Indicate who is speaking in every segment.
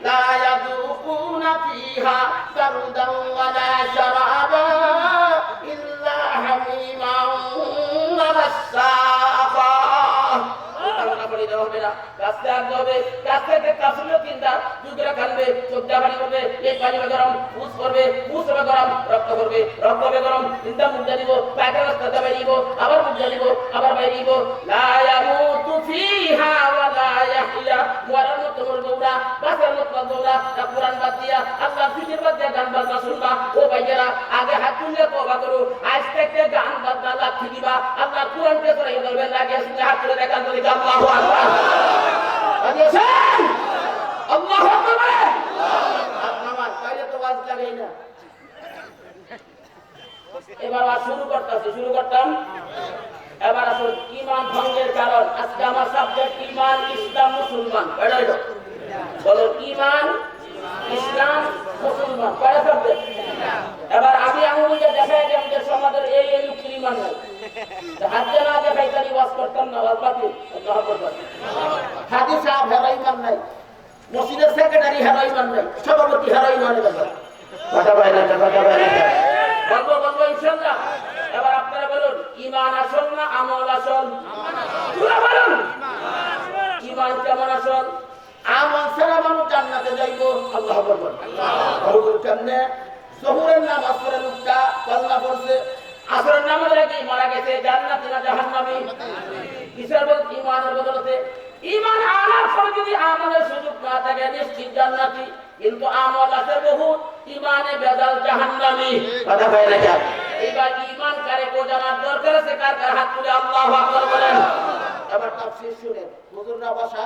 Speaker 1: لا يذوقون فيها بردا ولا شرابا إلا حميما وغساقا ধারণা করে দেওয়া হবে না কাস্তে আনতে হবে কাস্তে থেকে কাশুলো চিন্তা যুগরা খানবে চোখটা পানি করবে এই পানি হবে গরম পুষ করবে পুষ হবে গরম রক্ত করবে রক্ত হবে গরম চিন্তা মুখ দিব পায়খানা রাস্তাতে বেরিয়ে দিব আবার মুখ দিব আবার বাইরে দিব লা ইয়ামুতু ফিহা ওয়া লা ইয়াহইয়া মরার মতো মরবে ওরা কোরআন আগে হাত তুলে তওবা করো। আজ থেকে গান বাজনা আল্লাহ তো আল্লাহু তাইলে তো এবার আর শুরু করতেছি, শুরু করতাম। এবার আসুন, ইমান ভঙ্গের কারণ। আজকে আমার সাবজেক্ট ইমান, ইসলাম, মুসলমান। হইল বলো ইমান ইসলাম, মুসলমান, কয়টা সাবজেক্ট এবার আমি আঙুলকে দেখাই যে আমাদের সমাজের এই এই ইমান নাই হাত না দেখাই তাহলে না, ওয়াজ আল্লাহ আকবার সাহেব নাই। মসজিদের সেক্রেটারি হেরো ইমান নাই। সভাপতি হেরো ইমান কথা ইনশাল্লাহ এবার আপনারা বলুন ইমান আসল না আমল আসল? বলুন। ইমান কেমন আসল? আমল ছাড়া মানুষ জান্নাতে যাইবো, আল্লাহ বলবেন কেমনে? নামাজ পড়ে লোকটা কল্লা পড়ছে। আসরের নামাজ রেখে মারা গেছে, জান্নাতে না জাহান্নামে? কিসের ইমানের বদলতে। ইমান আনার পরে যদি আমলের সুযোগ না থাকে, নিশ্চিত জান্নাতি। কিন্তু আমল আছে বহুত ইমানে বেজাল জাহান্নামি। কথা কয় না কেন? এবার ইমান কারে কো জানার দরকার আছে? কার কার হাত তুলে? আল্লাহু আকবার বলেন। এবার তাফসীর শুনেন। হুজুররা বসা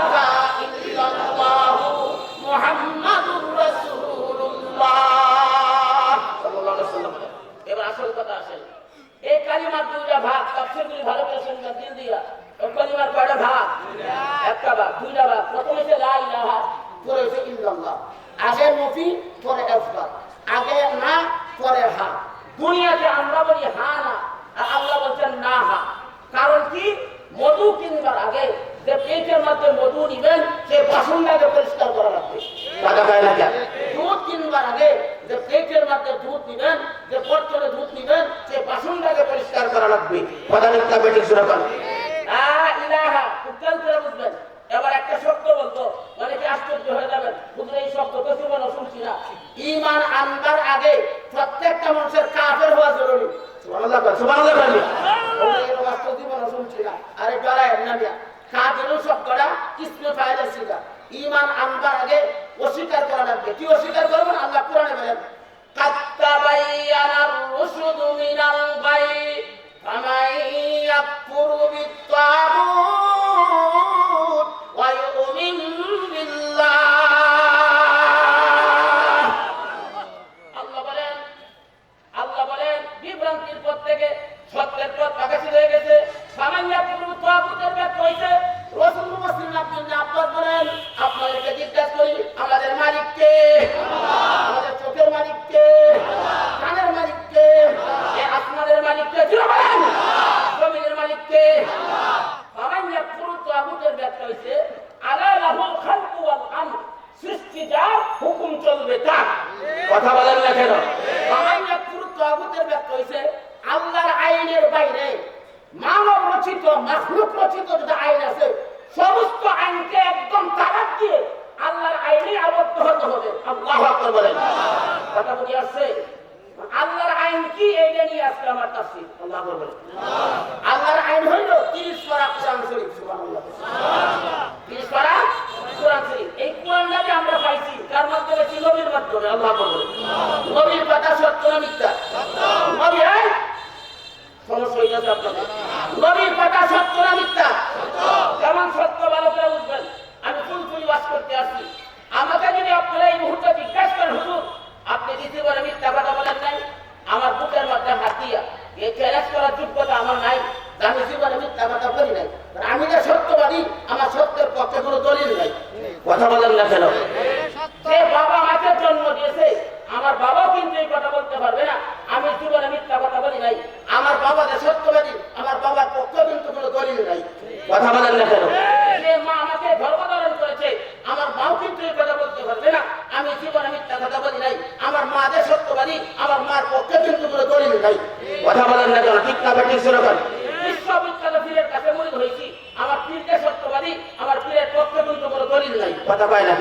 Speaker 1: কালিমার দুইটা ভাগ তাফসীর গুলি ভালো করে শুনবেন দিল দিয়া। কালিমার কয়টা ভাগ? একটা ভাগ, দুইটা ভাগ। প্রথমে হচ্ছে লা ইলাহা পরে হচ্ছে ইল্লাল্লাহ। আগে নফি পরে ইসবাত আগে না, পরে হা। দুনিয়াতে আমরা বলি হা না, আর আল্লাহ বলছেন না হা। কারণ কি? মধু কিনবার আগে যে পেটের মধ্যে মধু নিবেন, সে বাসনটাকে পরিষ্কার করা লাগবে। টাকা পায় না কেন? দুধ কিনবার আগে যে পেটের মধ্যে দুধ নিবেন যে পত্রে দুধ নিবেন সে বাসনটাকে পরিষ্কার করা লাগবে। কথা লিখতে ঠিক উত্তর করে বুঝবেন। এবার একটা শব্দ বলতো অনেকে আশ্চর্য হয়ে যাবেন হুজুর এই শব্দ তো জীবনে শুনছি না। ইমান আনবার আগে প্রত্যেকটা মানুষের কাফের হওয়া জরুরি। সুবহানাল্লাহ সুবহানাল্লাহ আরে ডরায় না আইনকে একদম তারাক দিয়ে আল্লাহর আইনে আবদ্ধ হতে হবে। আল্লাহ বলেন। কথা বুঝে আসছে? আল্লাহর আইন কি? এইটা নিয়ে আজকে আমার তাফসীর। আল্লাহ বলেন। আল্লাহর আইন হইল 30 পারা কোরআন শরীফ, সুবহানাল্লাহ। 30 পারা কোরআন শরীফ। এই কোরআনটা যে আমরা পাইছি। তার মাধ্যমে কি? নবীর মাধ্যমে। আল্লাহ বলেন। নবীর কথা সত্য না কথা বলেন না কেন? সে বাবা মাকে জন্ম দিয়েছে, আমার বাবা কিন্তু এই কথা বলতে পারবে না। আমি জীবনে মিথ্যা কথা বলি নাই। আমার বাবা যে সত্যবাদী, আমার বাবার পক্ষ কিন্তু কোনো দলিল নাই। কথা বলেন না কেন? যে মা আমাকে গর্ভধারণ করেছে, আমার মাও কিন্তু এই কথা বলতে পারবে না। আমি জীবনে মিথ্যা কথা বলি নাই। আমার মা যে সত্যবাদী, আমার মার পক্ষে কিন্তু কোনো দলিল নাই। কথা বলেন না কেন? ঠিক না বাকি সেরকম? কথা কয় না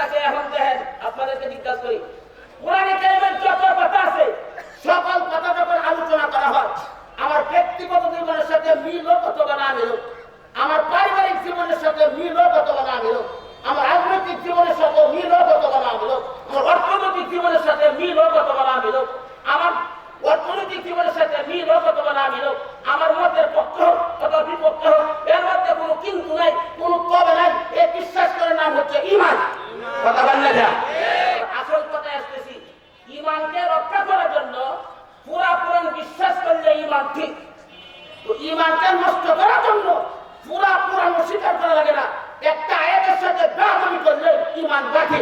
Speaker 1: থাকে এখন দেখেন, আপনাদেরকে জিজ্ঞাসা করি। কোরআনে কারিমের যত কথা আছে, সকল কথা যখন আলোচনা করা হয়, আমার ব্যক্তিগত জীবনের সাথে মিল হোক অথবা না মিল আমার পারিবারিক জীবনের সাথে মিল হোক অথবা না মিল আমার রাজনৈতিক জীবনের সাথে মিল হোক অথবা না মিল আমার অর্থনৈতিক জীবনের সাথে মিল হোক অথবা না মিল আমার অর্থনৈতিক জীবনের সাথে মিল অথবা করলে ইমান বাকি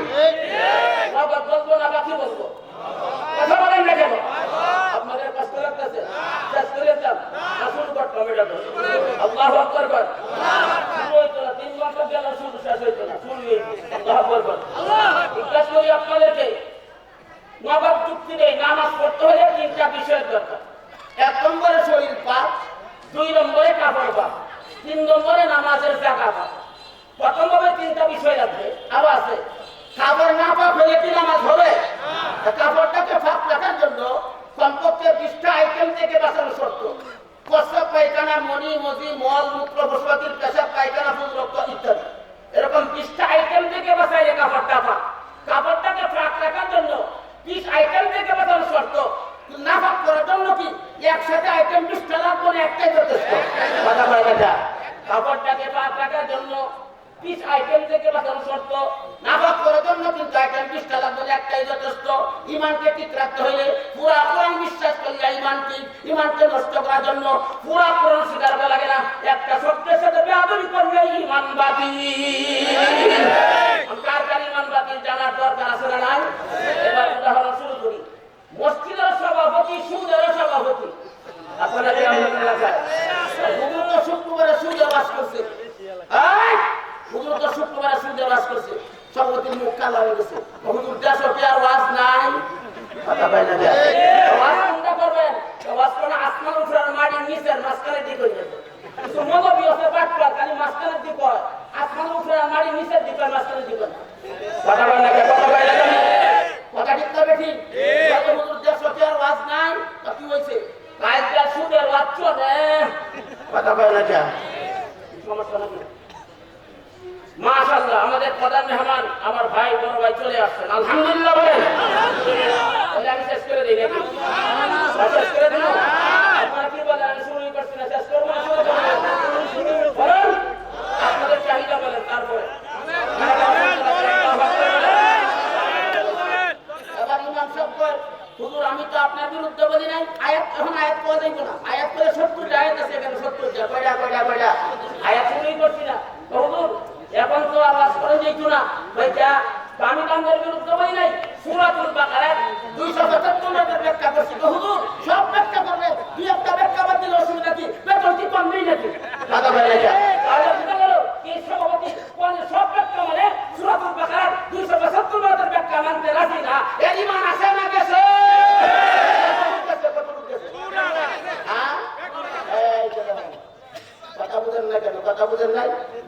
Speaker 1: নামাজ পড়তে হলে তিনটা বিষয়ের দরকার। এক নম্বরে শরীর পাক, দুই নম্বরে কাপড় পাক, তিন নম্বরে নামাজের জায়গা প্রথম ভাবে তিনটা বিষয় লাগবে আরও আছে। কাপড় না পাক হলে কি নামাজ হবে? কাপড়টাকে ফাঁক রাখার জন্য কমপক্ষে বিশটা আইটেম থেকে বাঁচানো শর্ত। প্রস্রাব পায়খানা মনি মজি, মল, মূত্র বসবাতির পেশাব পায়খানা ফুল রক্ত ইত্যাদি। এরকম বিশটা আইটেম থেকে বাঁচাইলে কাপড়টা পাক কাপড়টাকে ফাঁক রাখার জন্য বিশ আইটেম থেকে বাঁচানো শর্ত। না ফাঁক করার জন্য কি? একসাথে আইটেম বিশটা না একটাই যথেষ্ট। কাপড়টাকে ফাঁক রাখার জন্য বিশ আইটেম থেকে বাঁচানো শর্ত। না ফাঁক করার জন্য কিন্তু আইটেম বিশটা লাগবে একটাই যথেষ্ট। ইমানকে ঠিক রাখতে হলে পুরা কোরআন বিশ্বাস করলে ইমান ঠিক ইমানকে নষ্ট করার জন্য পুরা কোরআন স্বীকার করা লাগে না। একটা শব্দের সাথে বেআদবি করলে ইমান বাতিল। কার কার ইমান বাতিল জানার দরকার আছে না নাই? এবার উদাহরণ শুরু করি। মসজিদের সভাপতি সুদের সভাপতি। আপনারা হুজুর শুক্রবারে সুদে বাস করছে! হুজুর তো শুক্রবারে সুদে বাস করছে সভাপতির মুখ কালা হয়ে গেছে। হুজুর দেশ কি আর ওয়াজ নাই। কথা পাই না ওয়াজ কোনটা করবেন? ওয়াজ কোন আসমান উঠার মাটির নিচের মাঝখানে দিক হয়ে যাবে। কিছু মগবি আছে বাটপার খালি মাঝখানের দিক হয়। আসমান উঠার মাটির নিচের দিক হয় মাঝখানের দিক হয় কথা পাই না কথা পাই না কথা ঠিক তবে ঠিক হুজুর দেশ কি আর ওয়াজ নাই। আলহামদুলিল্লাহ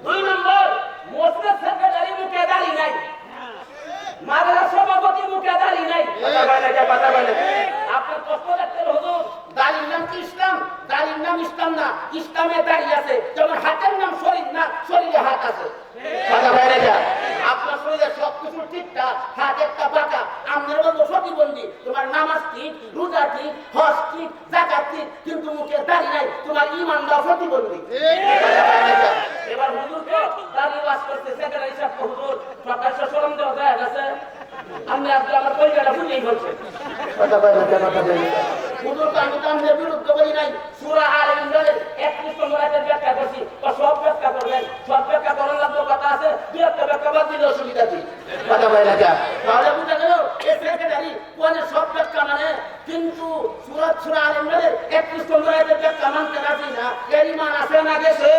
Speaker 1: দুই নম্বর মসজিদ সেক্রেটারি মুখে দাঁড়িয়ে নাই। মাদ্রাসা সভাপতি মুখে দাঁড়িয়ে নাই কথা আপনার কষ্ট লাগতে হুজুর? দাঁড়ির নাম কি ইসলাম? দাঁড়ির নাম ইসলাম না ইসলামে দাঁড়িয়ে আছে। যেমন হাতের নাম শরীর না শরীরে হাত আছে। কথা আপনার শরীরে সব কিছু ঠিকঠাক হাত একটা বাঁকা। আমনের মতো প্রতিবন্ধী তোমার নামাজ ঠিক রোজা ঠিক হজ ঠিক জাকাত ঠিক কিন্তু মুখে দাঁড়িয়ে নাই তোমার প্রতিবন্ধী এবার হুজুর তো দাঁড়িয়ে বাস করতে সেক্রেটারি সাহেব হুজুর সরম দেওয়া যায় আপনি আজকে আমার পরিচয়টা ভুলেই কথা কথা বলেন হুজুর তো আমি তো আমাদের বিরুদ্ধে বলি নাই, সূরা আল ইমরানের 31 নম্বর আয়াতের ব্যাখ্যা করছি। তো সব ব্যাখ্যা করবেন, সব ব্যাখ্যা করার লাগবে কথা আছে দুই একটা ব্যাখ্যা বাদ দিলে অসুবিধা কি? কথা বলেন না তাহলে মানে কিন্তু সূরা সূরা আল ইমরানের 31 নম্বর আয়াতের ব্যাখ্যা মানতে রাজি না। এর ইমান আছে না গেছে?